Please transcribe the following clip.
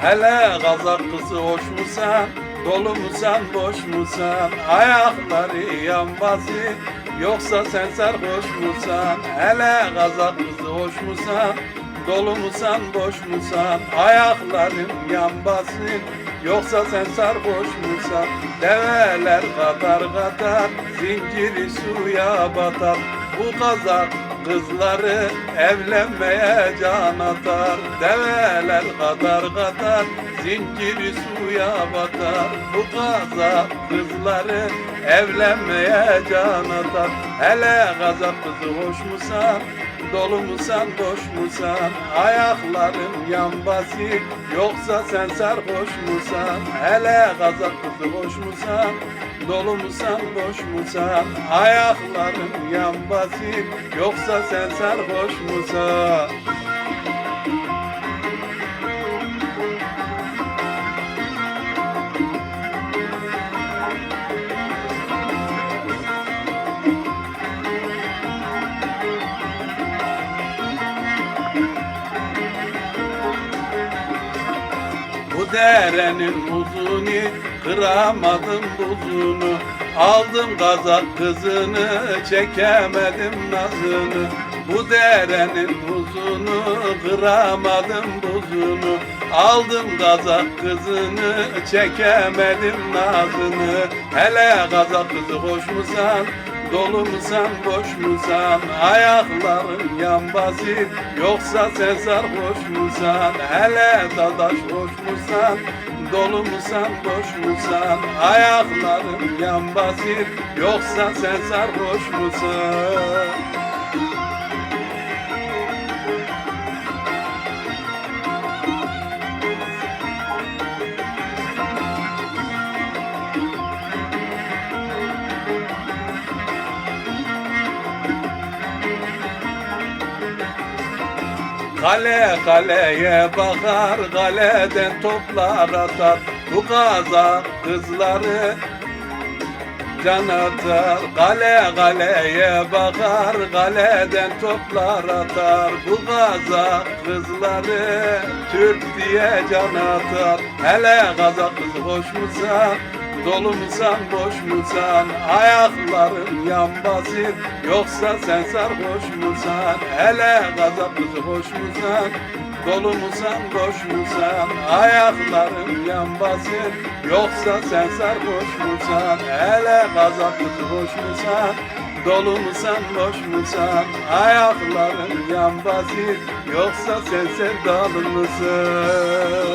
Hele gazak kızı hoş mu sen? Dolu mu sen, boş mu sen? Ayakları yan Yoksa sen sarhoş mu sen? Hele gazak kızı hoş mu sen? Dolu mu sen, boş mu sen? Ayakların yan Yoksa sen sarhoş musan Develer katar katar Zinciri suya batar Bu kazak kızları evlenmeye can atar Develer kadar kadar Zinciri suya batar Bu kazak kızları evlenmeye can atar Hele kazak kızı hoş musan? Dolu musan, boş musan? Ayakların yambası Yoksa sen sarhoş musan? Hele kazak kızı hoş musan? Dolu musan, boş musan? Ayakların yambası Yoksa sen sarhoş musan? Derenin uzunu kıramadım buzunu. Aldım kazak kızını çekemedim nazını. Bu derenin uzunu kıramadım buzunu. Aldım kazak kızını çekemedim nazını. Hele kazak kızı hoş musan Dolu musan, boş musan? Ayakların yambazı Yoksa sen sarhoş musan? Hele dadaş hoş musan? Dolu musan, boş musan? Ayakların yambazı Yoksa sen sarhoş musan? Kale kaleye bakar, kaleden toplar atar. Bu kaza kızları can atar. Kale kaleye bakar, kaleden toplar atar. Bu kaza kızları Türk diye can atar. Hele kaza kızı hoş musan? Dolu musan, boş musan? Ayakların yambazı Yoksa sen sarhoş musan? Hele gazap kızı hoş musan? Dolu musan, boş musan? Ayakların yambazı Yoksa sen sarhoş musan? Hele gazap kızı hoş musan? Dolu musan, boş musan? Ayakların yambazı Yoksa sen sevdalı mısın?